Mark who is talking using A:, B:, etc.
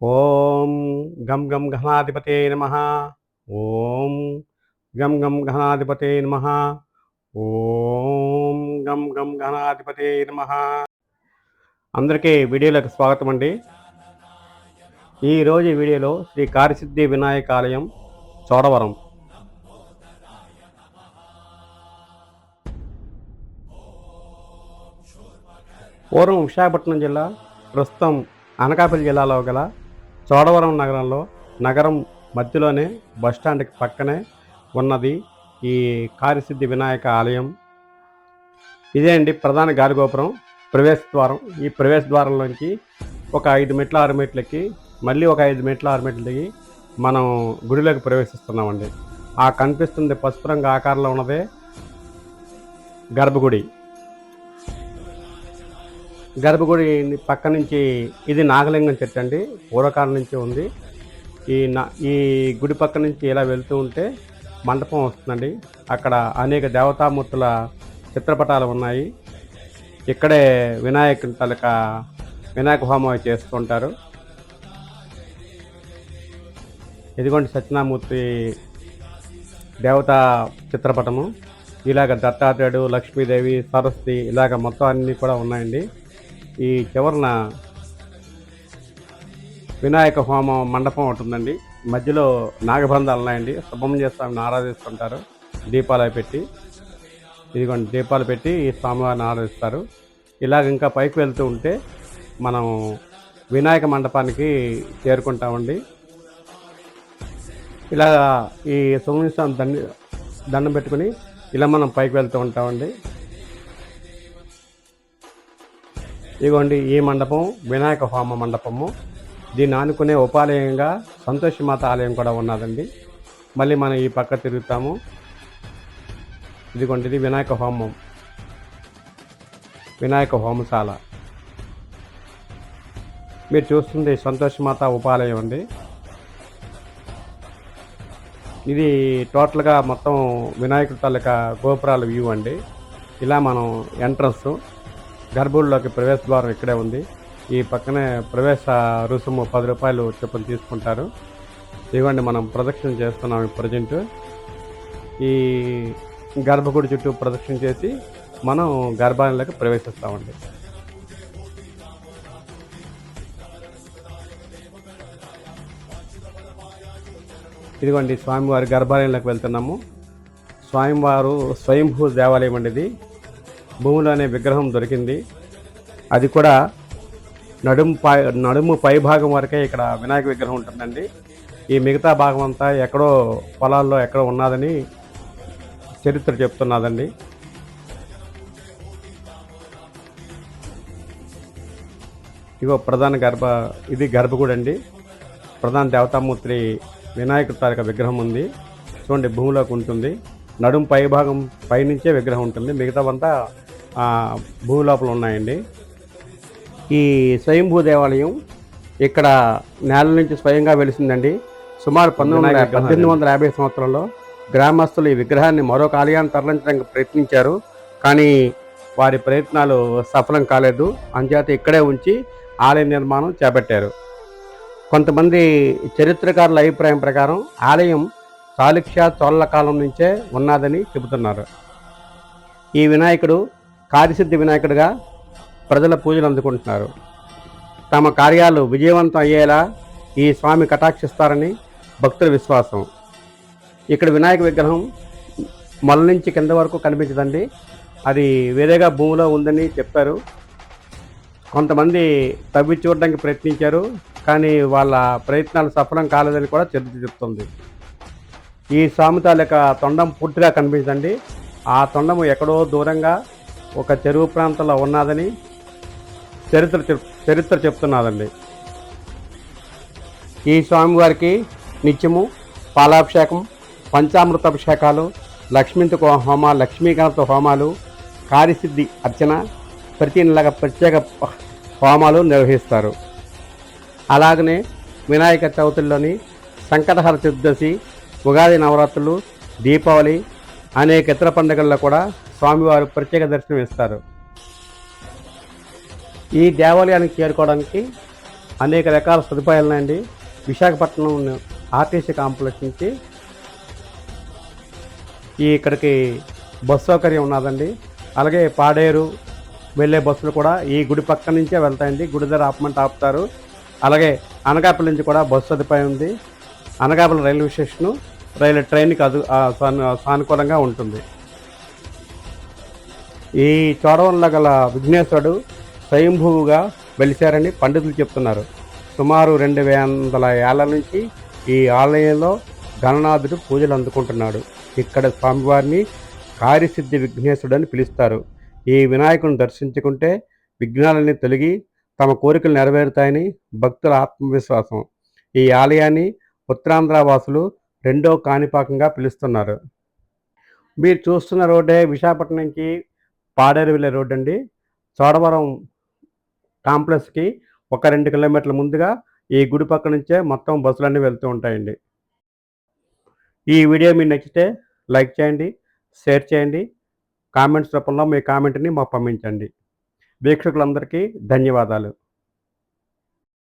A: ఓం గం గం ఘనాధిపతే నమ. ఓం గం గం ఘనాధిపతే నమ. ఓం గం గం ఘనాధిపతే నమ. అందరికీ వీడియోలకు స్వాగతం అండి. ఈరోజు వీడియోలో శ్రీ కారిసిద్ధి వినాయక ఆలయం చోడవరం. పూర్వం విశాఖపట్నం జిల్లా ప్రస్తుతం అనకాపల్లి జిల్లాలో గల చోడవరం నగరంలో నగరం మధ్యలోనే బస్టాండ్కి పక్కనే ఉన్నది ఈ కారిసిద్ధి వినాయక ఆలయం. ఇదే అండి ప్రధాన గాలిగోపురం. ప్రవేశ ద్వారం. ఈ ప్రవేశ ద్వారంలోంచి ఒక ఐదు మెట్ల ఆరు మెట్లకి మళ్ళీ ఒక ఐదు మెట్ల ఆరు మెట్లు దిగి మనం గుడిలోకి ప్రవేశిస్తున్నామండి. ఆ కనిపిస్తుంది పసుపు రంగు ఆకారంలో ఉన్నదే గర్భగుడి. గర్భగుడి పక్క నుంచి ఇది నాగలింగం చెట్టు అండి. పూర్వకాలం నుంచి ఉంది. ఈ నా ఈ గుడి పక్క నుంచి ఇలా వెళ్తూ ఉంటే మండపం వస్తుందండి. అక్కడ అనేక దేవతామూర్తుల చిత్రపటాలు ఉన్నాయి. ఇక్కడే వినాయకుని తలక వినాయక హోమం చేసుకుంటారు చేస్తుంటారు. ఇదిగోండి సత్యనామూర్తి దేవతా చిత్రపటము. ఇలాగ దత్తాత్రేయుడు లక్ష్మీదేవి సరస్వతి ఇలాగ మొత్తం అన్నీ కూడా ఉన్నాయండి. ఈ చివరన వినాయక హోమం మండపం ఉంటుందండి మధ్యలో నాగబంధాలు ఉన్నాయండి. సుబ్రహ్మణ్య స్వామిని ఆరాధిస్తుంటారు. దీపాలు పెట్టి ఇదిగోండి దీపాలు పెట్టి ఈ స్వామివారిని ఆరాధిస్తారు. ఇలాగ ఇంకా పైకి వెళ్తూ ఉంటే మనం వినాయక మండపానికి చేరుకుంటామండి. ఇలా ఈ సుబ్రహ్మణ్య స్వామి దండి దండం పెట్టుకుని ఇలా మనం పైకి వెళ్తూ ఉంటామండి. ఇదిగోండి ఈ మండపం వినాయక హోమ మండపము. దీన్ని ఆనుకునే ఉపాలయంగా సంతోషమాత ఆలయం కూడా ఉన్నదండి. మళ్ళీ మనం ఈ పక్క తిరుగుతాము. ఇదిగోండి ఇది వినాయక హోమం. వినాయక హోమశాల. మీరు చూస్తుంది సంతోషమాత ఉపాలయం అండి. ఇది టోటల్గా మొత్తం వినాయకుడి తాలూకా గోపురాల వ్యూ అండి. ఇలా మనం ఎంట్రన్స్. గర్భుడిలోకి ప్రవేశ ద్వారం ఇక్కడే ఉంది. ఈ పక్కనే ప్రవేశ రుసుము పది రూపాయలు చొప్పున తీసుకుంటారు. ఇదిగోండి మనం ప్రదక్షిణ చేస్తున్నాం ప్రజెంట్. ఈ గర్భగుడి చుట్టూ ప్రదక్షిణ చేసి మనం గర్భాలయంలోకి ప్రవేశిస్తామండి. ఇదిగోండి స్వామివారి గర్భాలయంలోకి వెళ్తున్నాము. స్వామివారు స్వయంభూ దేవాలయం అండి ఇది. భూములు అనే విగ్రహం దొరికింది. అది కూడా నడుము పై నడుము పై భాగం వరకే ఇక్కడ వినాయక విగ్రహం ఉంటుందండి. ఈ మిగతా భాగం అంతా ఎక్కడో పొలాల్లో ఎక్కడో ఉన్నదని చరిత్ర చెప్తున్నదండి. ఇగో ప్రధాన గర్భ ఇది గర్భగుడి అండి ప్రధాన దేవతామూర్తి వినాయక తారక విగ్రహం ఉంది. చూడండి భూమిలోకి ఉంటుంది. నడుము పై భాగం పైనుంచే విగ్రహం ఉంటుంది. మిగతావంతా ఆ, భూమి లోపల ఉన్నాయండి. ఈ స్వయంభూ దేవాలయం ఇక్కడ నేల నుంచి స్వయంగా వెలిసిందండి. సుమారు పంతొమ్మిది వందల పద్దెనిమిది వందల యాభై సంవత్సరంలో గ్రామస్తులు ఈ విగ్రహాన్ని మరొక ఆలయాన్ని తరలించడానికి ప్రయత్నించారు. కానీ వారి ప్రయత్నాలు సఫలం కాలేదు. అంచేత ఇక్కడే ఉంచి ఆలయ నిర్మాణం చేపట్టారు. కొంతమంది చరిత్రకారుల అభిప్రాయం ప్రకారం ఆలయం చాళుక్య చోళ కాలం నుంచే ఉన్నదని చెబుతున్నారు. ఈ వినాయకుడు కార్యసిద్ధి వినాయకుడిగా ప్రజల పూజలు అందుకుంటున్నారు. తమ కార్యాలు విజయవంతం అయ్యేలా ఈ స్వామి కటాక్షిస్తారని భక్తుల విశ్వాసం. ఇక్కడ వినాయక విగ్రహం మొల నుంచి కింద వరకు కనిపించదండి. అది వేరేగా భూమిలో ఉందని చెప్పారు. కొంతమంది తవ్వి చూడడానికి ప్రయత్నించారు కానీ వాళ్ళ ప్రయత్నాలు సఫలం కాలేదని కూడా చరిత్ర చెప్తుంది. ఈ స్వామి తాలూకా తొండం పూర్తిగా కనిపించదండి. ఆ తొండము ఎక్కడో దూరంగా ఒక చెరువు ప్రాంతంలో ఉన్నదని చరిత్ర చెప్ చరిత్ర చెప్తున్నదండి ఈ స్వామివారికి నిత్యము పాలాభిషేకం పంచామృతాభిషేకాలు లక్ష్మీంతకు హోమ లక్ష్మీకాంత హోమాలు కార్యసిద్ధి అర్చన ప్రతి నెలగా ప్రత్యేక హోమాలు నిర్వహిస్తారు. అలాగనే వినాయక చవితుల్లోని సంకటహర చతుర్దశి ఉగాది నవరాత్రులు దీపావళి అనేక ఇతర పండుగల్లో కూడా స్వామివారు ప్రత్యేక దర్శనం ఇస్తారు. ఈ దేవాలయానికి చేరుకోవడానికి అనేక రకాల సదుపాయాలు ఉన్నాయండి విశాఖపట్నం ఆర్టీసీ కాంప్లెక్స్ నుంచి ఈ ఇక్కడికి బస్ సౌకర్యం ఉన్నదండి. అలాగే పాడేరు వెళ్ళే బస్సులు కూడా ఈ గుడి పక్క నుంచే వెళ్తాయండి. గుడి దగ్గర ఆపమంటే ఆపుతారు. అలాగే అనకాపల్లి నుంచి కూడా బస్సు సదుపాయం ఉంది. అనకాపల్లి రైల్వే స్టేషను రైలు ట్రైన్కి అదు సానుకూలంగా ఉంటుంది. ఈ చోడవరంలో గల విఘ్నేశ్వరుడు స్వయంభూగా వెలిశారని పండితులు చెప్తున్నారు. సుమారు రెండు వందల ఏళ్ళ నుంచి ఈ ఆలయంలో గణనాథుడు పూజలు అందుకుంటున్నాడు. ఇక్కడ స్వామివారిని కార్యసిద్ధి విఘ్నేశ్వరుడు అని పిలుస్తారు. ఈ వినాయకుని దర్శించుకుంటే విఘ్నాలన్నీ తొలగి తమ కోరికలు నెరవేరుతాయని భక్తుల ఆత్మవిశ్వాసం. ఈ ఆలయాన్ని ఉత్తరాంధ్ర వాసులు రెండో కాణిపాకంగా పిలుస్తున్నారు. మీరు చూస్తున్న రోడ్డే విశాఖపట్నం నుంచి పాడేరు వెళ్ళే రోడ్ అండి. చోడవరం కాంప్లెక్స్కి ఒక రెండు కిలోమీటర్ల ముందుగా ఈ గుడి పక్క నుంచే మొత్తం బస్సులన్నీ వెళ్తూ ఉంటాయండి. ఈ వీడియో మీకు నచ్చితే లైక్ చేయండి షేర్ చేయండి కామెంట్స్ రూపంలో మీ కామెంట్ని మాకు పంపించండి. వీక్షకులందరికీ ధన్యవాదాలు.